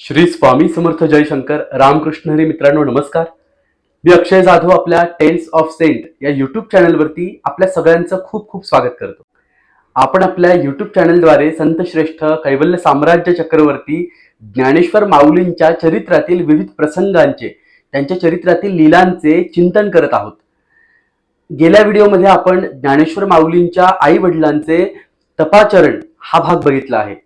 श्री स्वामी समर्थ जयशंकर रामकृष्ण हरी मित्रांनो नमस्कार. मी अक्षय जाधव आपल्या टेन्स ऑफ सेंट या युट्यूब चॅनलवरती आपल्या सगळ्यांचं खूप खूप स्वागत करतो. आपण आपल्या युट्यूब चॅनलद्वारे संतश्रेष्ठ कैवल्य साम्राज्य चक्रवर्ती ज्ञानेश्वर माऊलींच्या चरित्रातील विविध प्रसंगांचे त्यांच्या चरित्रातील लीलांचे चिंतन करत आहोत. गेल्या व्हिडिओमध्ये आपण ज्ञानेश्वर माऊलींच्या आई वडिलांचे तपाचरण हा भाग बघितला आहे.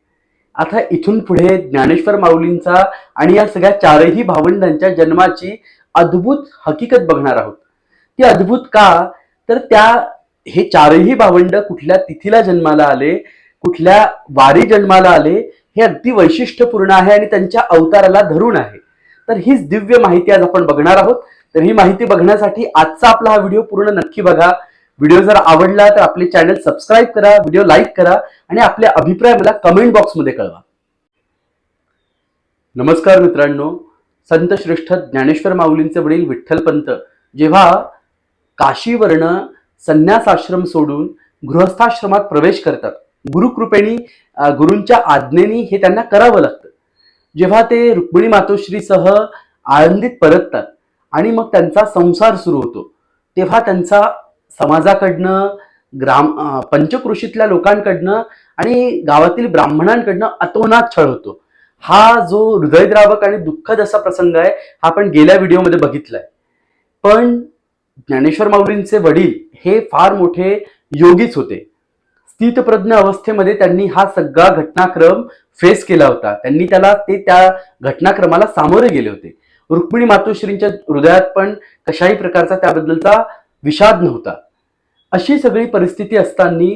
आता इथून पुढे ज्ञानेश्वर माऊलींचा आणि या सगळ्या चारही भावंडांच्या जन्माची अद्भुत हकीकत बघणार आहोत. ती अद्भुत का? तर त्या हे चारही भावंड कुठल्या तिथीला जन्माला आले कुठल्या वारी जन्माला आले हे अगदी वैशिष्ट्यपूर्ण आहे आणि त्यांच्या अवताराला धरून आहे. तर हीच दिव्य माहिती आज आपण बघणार आहोत. तर ही माहिती बघण्यासाठी आजचा आपला हा व्हिडिओ पूर्ण नक्की बघा. व्हिडिओ जर आवडला तर आपले चॅनल सबस्क्राईब करा व्हिडिओ लाईक करा आणि आपले अभिप्राय मला कमेंट बॉक्समध्ये कळवा. नमस्कार मित्रांनो. संत श्रेष्ठ ज्ञानेश्वर माऊलींचे वडील विठ्ठलपंत जेव्हा काशीवर्ण संन्यास आश्रम सोडून गृहस्थाश्रमात प्रवेश करतात गुरुकृपेणी गुरूंच्या आज्ञेनी हे त्यांना करावं लागतं. जेव्हा ते रुक्मिणी मातोश्रीसह आळंदीत परततात आणि मग त्यांचा संसार सुरू होतो तेव्हा त्यांचा समाजाकडनं ग्राम पंचकृषीतल्या लोकांकडनं आणि गावातील ब्राह्मणांकडनं अतोनात छळ होतो. हा जो हृदयद्रावक आणि दुःखद असा प्रसंग आहे हा आपण गेल्या व्हिडिओमध्ये बघितलाय. पण ज्ञानेश्वर माऊलींचे वडील हे फार मोठे योगीच होते. स्थितप्रज्ञ अवस्थेमध्ये त्यांनी हा सगळा घटनाक्रम फेस केला होता. त्यांनी त्याला ते त्या घटनाक्रमाला सामोरे गेले होते. रुक्मिणी मातोश्रींच्या हृदयात पण कशाही प्रकारचा त्याबद्दलचा विषाद नव्हता. अशी सगळी परिस्थिती असताना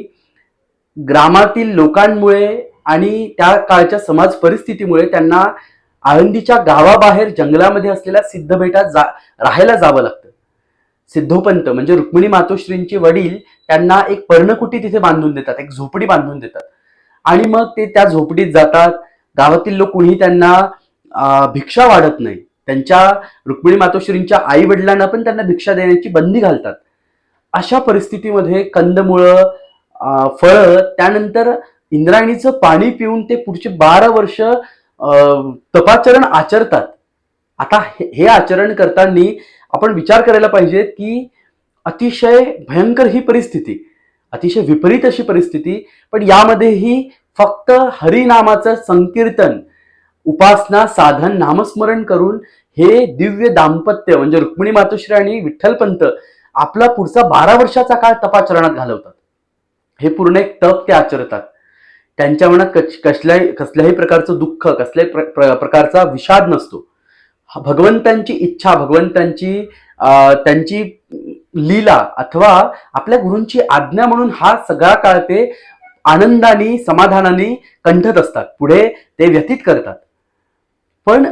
ग्रामातील लोकांमुळे आणि त्या काळच्या समाज परिस्थितीमुळे त्यांना आळंदीच्या गावाबाहेर जंगलामध्ये असलेल्या सिद्धबेटात जा राहायला जावं लागतं. सिद्धोपंत म्हणजे रुक्मिणी मातोश्रींचे वडील त्यांना एक पर्णकुटी तिथे बांधून देतात एक झोपडी बांधून देतात. आणि मग ते त्या झोपडीत जातात. गावातील लोक कुणी त्यांना भिक्षा वाढत नाही. त्यांच्या रुक्मिणी मातोश्रींच्या आई वडिलांना पण त्यांना भिक्षा देण्याची बंदी घालतात. अशा परिस्थितीमध्ये कंदमुळं फळं त्यानंतर इंद्रायणीचं पाणी पिऊन ते पुढचे बारा वर्ष तपाचरण आचरतात. आता हे हे आचरण करताना आपण विचार करायला पाहिजे की अतिशय भयंकर ही परिस्थिती अतिशय विपरीत अशी परिस्थिती पण यामध्येही फक्त हरिनामाचं संकीर्तन उपासना साधन नामस्मरण करून हे दिव्य दाम्पत्य म्हणजे रुक्मिणी मातोश्री आणि विठ्ठलपंत आपला पुढचा बारा वर्षाचा काळ तपाचरणात घालवतात. हे पूर्ण एक तप ते आचरतात. त्यांच्या मनात कच- कसल्याही कसल्याही प्रकारचं दुःख कसल्याही प्र- प्र- प्रकारचा विषाद नसतो. भगवंतांची इच्छा भगवंतांची त्यांची लीला अथवा आपल्या गुरूंची आज्ञा म्हणून हा सगळा काळ ते आनंदाने समाधानाने कंठत असतात. पुढे ते व्यतीत करतात. पण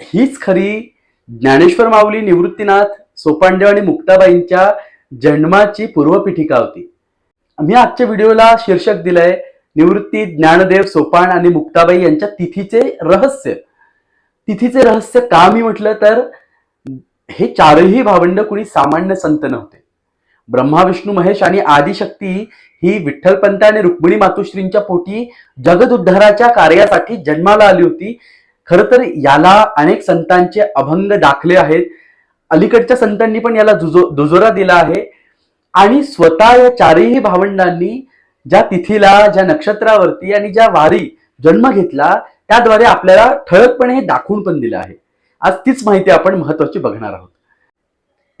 हीच खरी ज्ञानेश्वर माऊली निवृत्तीनाथ सोपांडेव आणि मुक्ताबाईंच्या जन्माची पूर्वपीठिका होती. मी आजच्या व्हिडिओला शीर्षक दिलंय निवृत्ती ज्ञानदेव सोपान आणि मुक्ताबाई यांच्या तिथीचे रहस्य. तिथीचे रहस्य का मी म्हटलं तर हे चारही भावंड कुणी सामान्य संत नव्हते. ब्रह्मा विष्णू महेश आणि आदिशक्ती ही विठ्ठलपंत आणि रुक्मिणी मातोश्रींच्या पोटी जगद उद्धाराच्या कार्यासाठी जन्माला आली होती. खरं तर याला अनेक संतांचे अभंग दाखले आहेत. अलीकडच्या संतांनी पण याला दुजो दुजोरा दिला आहे. आणि स्वतः या चारही भावंडांनी ज्या तिथीला ज्या नक्षत्रावरती आणि ज्या वारी जन्म घेतला त्याद्वारे आपल्याला ठळकपणे हे दाखवून पण दिलं आहे. आज तीच माहिती आपण महत्वाची बघणार आहोत.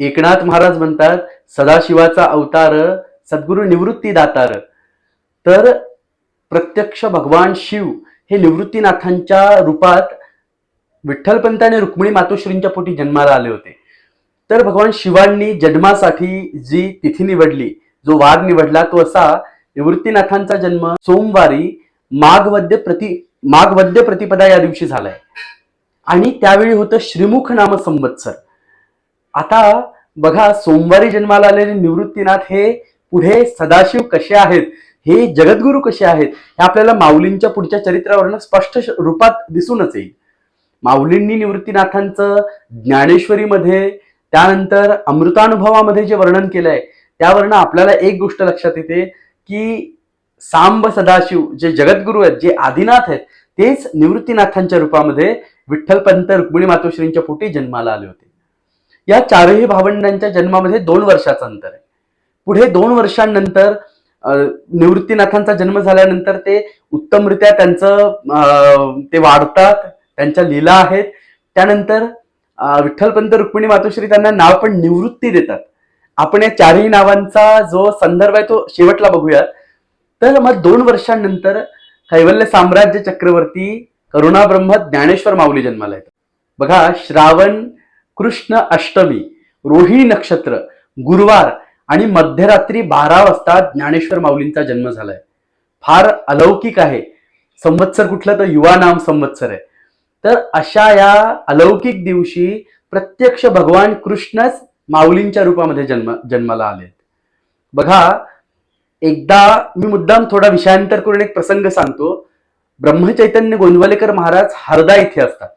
एकनाथ महाराज म्हणतात सदाशिवाचा अवतार सद्गुरु निवृत्ती दातार तर प्रत्यक्ष भगवान शिव हे निवृत्तीनाथांच्या रूपात विठ्ठलपंत आणि रुक्मिणी मातोश्रींच्या पोटी जन्माला आले होते. तर भगवान शिवांनी जन्मासाठी जी तिथी निवडली जो वार निवडला तो असा निवृत्तीनाथांचा जन्म सोमवारी माघवद्य प्रति माघवद्य प्रतिपदा या दिवशी झालाय. आणि त्यावेळी होतं श्रीमुख नाम संवत्सर आता बघा सोमवारी जन्माला आलेले निवृत्तीनाथ हे पुढे सदाशिव कसे आहेत? हे जगद्गुरू कसे आहेत? हे आपल्याला माऊलींच्या पुढच्या चरित्रावरनं स्पष्ट रूपात दिसूनच येईल. माऊलींनी निवृत्तीनाथांचं ज्ञानेश्वरीमध्ये त्यानंतर अमृतानुभवामध्ये जे वर्णन केलंय त्यावरनं आपल्याला एक गोष्ट लक्षात येते की सांब सदाशिव जे जगद्गुरू आहेत जे आदिनाथ आहेत तेच निवृत्तीनाथांच्या रूपामध्ये विठ्ठलपंत रुक्मिणी मातोश्रींच्या पोटी जन्माला आले होते. या चारही भावंडांच्या जन्मामध्ये दोन वर्षाचं अंतर आहे. पुढे दोन वर्षांनंतर अं, निवृत्तीनाथांचा जन्म झाल्यानंतर ते उत्तमरित्या त्यांचं अं, ते वाढतात त्यांच्या लीला आहेत. त्यानंतर विठ्ठलपंत रुक्मिणी मातोश्री त्यांना नाव पण निवृत्ती देतात. आपण या चारही नावांचा जो संदर्भ आहे तो शेवटला बघूयात. तर मग दोन वर्षांनंतर कैवल्य साम्राज्य चक्रवर्ती करुणा ब्रह्म ज्ञानेश्वर माऊली जन्माला येतात. बघा श्रावण कृष्ण अष्टमी रोहिणी नक्षत्र गुरुवार आणि मध्यरात्री बारा वाजता ज्ञानेश्वर माऊलींचा जन्म झालाय. फार अलौकिक आहे. संवत्सर कुठलं तर युवा नाम संवत्सर आहे. तर अशा या अलौकिक दिवशी प्रत्यक्ष भगवान कृष्णच माऊलींच्या रूपामध्ये जन्म जन्माला आले बघा एकदा मी मुद्दाम थोडा विषयांतर करून एक प्रसंग सांगतो. ब्रह्मचैतन्य गोंदवलेकर महाराज हरदा इथे असतात.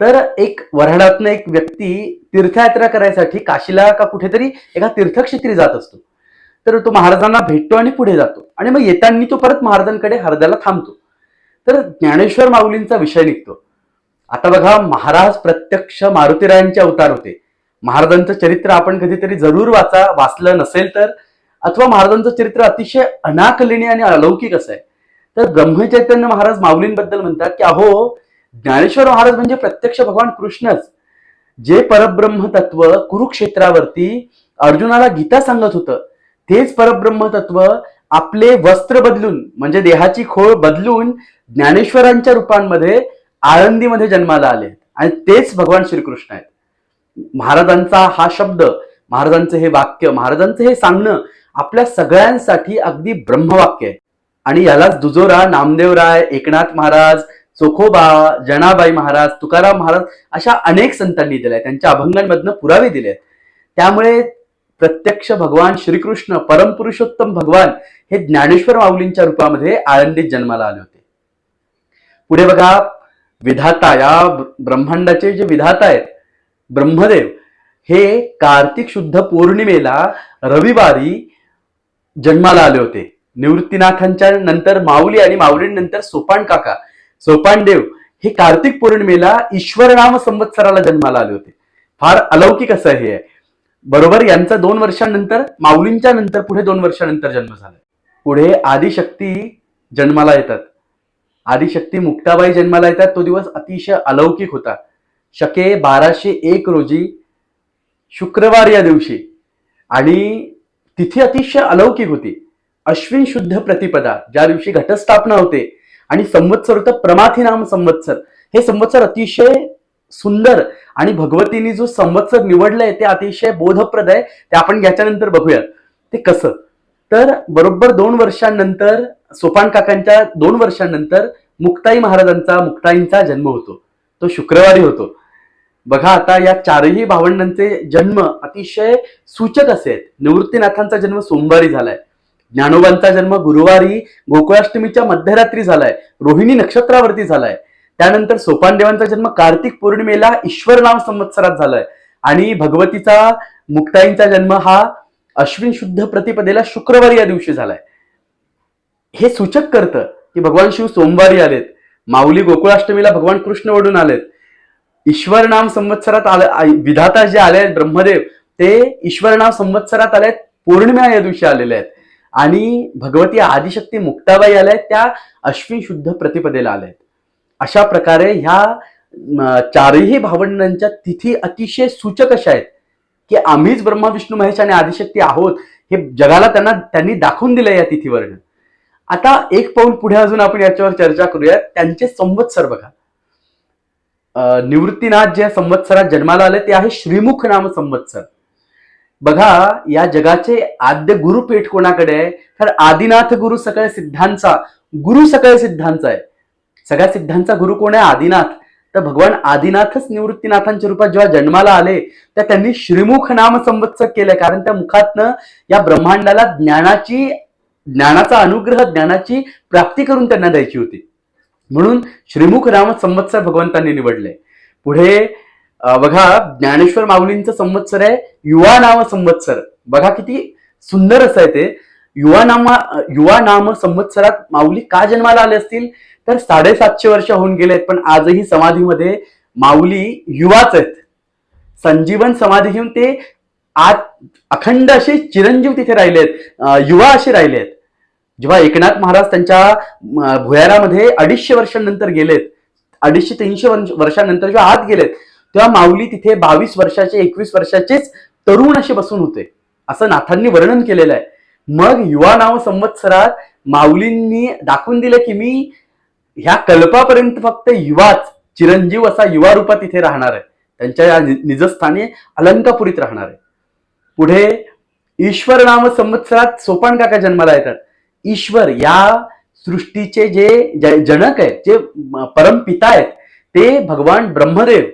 तर एक वऱ्हाडातनं एक व्यक्ती तीर्थयात्रा करायसाठी काशीला का कुठेतरी एका तीर्थक्षेत्री जात असतो. तर तो महाराजांना भेटतो आणि पुढे जातो. आणि मग येताना तो परत महाराजांकडे हरद्याला थांबतो. तर ज्ञानेश्वर माऊलींचा विषय निघतो. आता बघा महाराज प्रत्यक्ष मारुतीरायांचे अवतार होते. महाराजांचं चरित्र आपण कधीतरी जरूर वाचा वाचलं नसेल तर अथवा महाराजांचं चरित्र अतिशय अनाकलनीय आणि अलौकिक असं आहे. तर ब्रह्मचैतन्य महाराज माऊलींबद्दल म्हणतात की अहो ज्ञानेश्वर महाराज म्हणजे प्रत्यक्ष भगवान कृष्णच. जे परब्रह्म तत्व कुरुक्षेत्रावरती अर्जुनाला गीता सांगत होतं तेच परब्रह्म तत्व आपले वस्त्र बदलून म्हणजे देहाची खोळ बदलून ज्ञानेश्वरांच्या रूपांमध्ये आळंदीमध्ये जन्माला आले आणि तेच भगवान श्रीकृष्ण आहेत. महाराजांचा हा शब्द महाराजांचं हे वाक्य महाराजांचं हे सांगणं आपल्या सगळ्यांसाठी अगदी ब्रह्मवाक्य आहे. आणि यालाच दुजोरा नामदेवराय एकनाथ महाराज चोखोबा जनाबाई महाराज तुकाराम महाराज अशा अनेक संतांनी दिल्या त्यांच्या अभंगांमधनं पुरावे दिले त्यामुळे प्रत्यक्ष भगवान श्रीकृष्ण परमपुरुषोत्तम भगवान हे ज्ञानेश्वर माऊलींच्या रूपामध्ये आळंदीत जन्माला आले होते. पुढे बघा विधाता या ब्रह्मांडाचे जे विधाता आहेत ब्रह्मदेव हे कार्तिक शुद्ध पौर्णिमेला रविवारी जन्माला आले होते. निवृत्तीनाथांच्या नंतर माऊली आणि माऊलीनंतर सोपान काका सोपानदेव हे कार्तिक पौर्णिमेला ईश्वरनाम संवत्सराला जन्माला आले होते. फार अलौकिक असं हे आहे. बरोबर यांचा दोन वर्षांनंतर माऊलींच्या नंतर पुढे दोन वर्षानंतर जन्म झाला पुढे आदिशक्ती जन्माला येतात. आदिशक्ती मुक्ताबाई जन्माला येतात तो दिवस अतिशय अलौकिक होता. शके बाराशे एक रोजी शुक्रवार या दिवशी. आणि तिथी अतिशय अलौकिक होती. अश्विन शुद्ध प्रतिपदा ज्या दिवशी घटस्थापना होते. आणि संवत्सर होतं प्रमाथी नाम संवत्सर. हे संवत्सर अतिशय सुंदर आणि भगवतीने जो संवत्सर निवडलंय ते अतिशय बोधप्रद आहे. ते आपण याच्यानंतर बघूयात. ते कसं? तर बरोबर दोन वर्षांनंतर सोपान काकांच्या दोन वर्षांनंतर मुक्ताई महाराजांचा मुक्ताईंचा जन्म होतो. तो शुक्रवारी होतो. बघा आता या चारही भावंडांचे जन्म अतिशय सूचक असे आहेत. निवृत्तीनाथांचा जन्म सोमवारी झालाय. ज्ञानोबांचा जन्म गुरुवारी गोकुळाष्टमीच्या मध्यरात्री झालाय. रोहिणी नक्षत्रावरती झालाय. त्यानंतर सोपानदेवांचा जन्म कार्तिक पौर्णिमेला ईश्वर नाम संवत्सरात झालाय. आणि भगवतीचा मुक्ताईंचा जन्म हा अश्विन शुद्ध प्रतिपदेला शुक्रवारी या दिवशी झालाय. हे सूचक करतं की भगवान शिव सोमवारी आलेत. माऊली गोकुळाष्टमीला भगवान कृष्ण वडून आलेत. ईश्वर नाम संवत्सरात आले विधाता जे आले आहेत ब्रह्मदेव ते ईश्वर नाम संवत्सरात आले आहेत पौर्णिमा या दिवशी आलेले आहेत. आणि भगवती आदिशक्ती मुक्ताबाई आल्या आहेत त्या अश्विन शुद्ध प्रतिपदेला आल्या आहेत अशा प्रकारे ह्या चारही भावंडांच्या तिथी अतिशय सूचक अशा आहेत. की आम्हीच ब्रह्मा विष्णू महेश आणि आदिशक्ती आहोत हे जगाला त्यांना त्यांनी दाखवून दिलं या तिथीवरनं. आता एक पाऊल पुढे अजून आपण याच्यावर चर्चा करूया त्यांचे संवत्सर बघा. निवृत्तीनाथ ज्या संवत्सरात जन्माला आले ते आहे श्रीमुख नाम संवत्सर. बघा या जगाचे आद्य गुरुपीठ कोणाकडे आहे? तर आदिनाथ गुरु सकाळ सिद्धांचा. गुरु सकळ सिद्धांचा आहे. सगळ्या सिद्धांचा गुरु कोण आहे? आदिनाथ. तर भगवान आदिनाथच निवृत्तीनाथांच्या रूपात जेव्हा जन्माला आले तर त्यांनी श्रीमुख नाम संवत्सर केलं कारण त्या मुखातनं या ब्रह्मांडाला ज्ञानाची ज्ञानाचा अनुग्रह ज्ञानाची प्राप्ती करून त्यांना द्यायची होती. म्हणून श्रीमुख राम संवत्सर भगवंतांनी निवडले पुढे बघा ज्ञानेश्वर माऊलींचं संवत्सर आहे युवा नाम संवत्सर. बघा किती सुंदर असं आहे ते. युवा नामा युवा नाम संवत्सरात माऊली का जन्माला आले असतील? तर साडेसातशे वर्ष होऊन गेलेत पण आजही समाधीमध्ये माऊली युवाच आहेत. संजीवन समाधी घेऊन ते आज अखंड असे चिरंजीव तिथे राहिलेत युवा असे राहिलेत. जेव्हा एकनाथ महाराज त्यांच्या भुयारामध्ये अडीचशे वर्षांनंतर गेलेत अडीचशे तीनशे वर्षांनंतर जेव्हा आत गेलेत तेव्हा माऊली तिथे बावीस वर्षाचे एकवीस वर्षाचेच तरुण असे बसून होते. असं नाथांनी वर्णन केलेलं आहे. मग युवा नाव संवत्सरात माऊलींनी दाखवून दिलं की मी ह्या कल्पापर्यंत फक्त युवाच चिरंजीव असा युवा रूपात इथे राहणार आहे. त्यांच्या या निजस्थानी अलंकापुरीत राहणार आहे. पुढे ईश्वर नाम संवत्सरात सोपान काका जन्माला येतात. ईश्वर या सृष्टीचे जे जनक आहेत जे परमपिता आहेत ते भगवान ब्रह्मदेव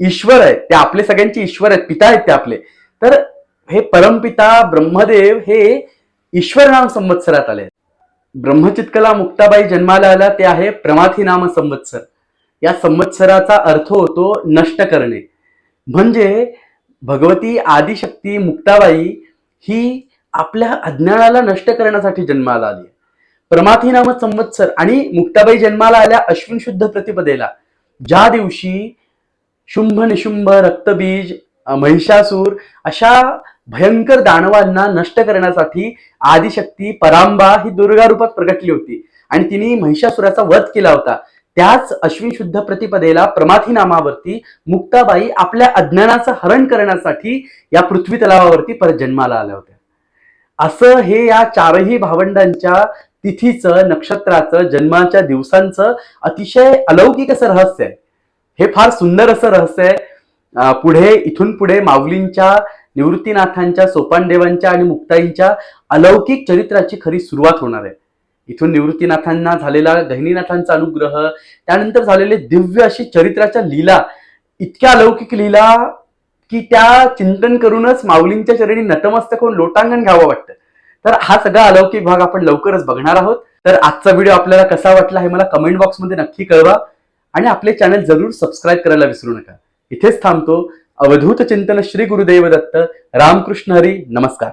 ईश्वर आहेत. ते आपले सगळ्यांचे ईश्वर आहेत पिता आहेत ते आपले. तर हे परमपिता ब्रह्मदेव हे ईश्वर नाम संवत्सरात आले ब्रह्मचितकला मुक्ताबाई जन्माला आला ते आहे प्रमाथी नाम संवत्सर. या संवत्सराचा अर्थ होतो नष्ट करणे. म्हणजे भगवती आदिशक्ती मुक्ताबाई ही आपल्या अज्ञानाला नष्ट करण्यासाठी जन्माला आली. प्रमाथी नाम संवत्सर आणि मुक्ताबाई जन्माला आल्या अश्विन शुद्ध प्रतिपदेला. ज्या दिवशी शुंभ निशुंभ रक्तबीज महिषासूर अशा भयंकर दानवांना नष्ट करण्यासाठी आदिशक्ती परांबा ही दुर्गा रूपात प्रगटली होती. आणि तिने महिषासुराचा वध केला होता. त्याच अश्विन शुद्ध प्रतिपदेला प्रमाथी नामावरती मुक्ताबाई आपल्या अज्ञानाचं हरण करण्यासाठी या पृथ्वी तलावावरती परत जन्माला आल्या होत्या. असं हे या चारही भावंडांच्या तिथीचं नक्षत्राचं जन्माच्या दिवसांचं अतिशय अलौकिक असं रहस्य आहे. हे फार सुंदर असं रहस्य आहे. पुढे इथून पुढे माऊलींच्या निवृत्तीनाथांच्या सोपानदेवांच्या आणि मुक्ताईंच्या अलौकिक चरित्राची खरी सुरुवात होणार आहे. इथून निवृत्तीनाथांना झालेला गहिनीनाथांचा अनुग्रह त्यानंतर झालेले दिव्य अशी चरित्राच्या लीला इतक्या अलौकिक लीला की त्या चिंतन करूनच माऊलींच्या चरणी नतमस्तक होऊन लोटांगण घ्यावं वाटतं. तर हा सगळा अलौकिक भाग आपण लवकरच बघणार आहोत. तर आजचा व्हिडिओ आपल्याला कसा वाटला हे मला कमेंट बॉक्समध्ये नक्की कळवा. आणि आपले चॅनल जरूर सबस्क्राईब करायला विसरू नका. इथेच थांबतो. अवधूत चिंतन श्री गुरुदेव दत्त रामकृष्ण हरी नमस्कार.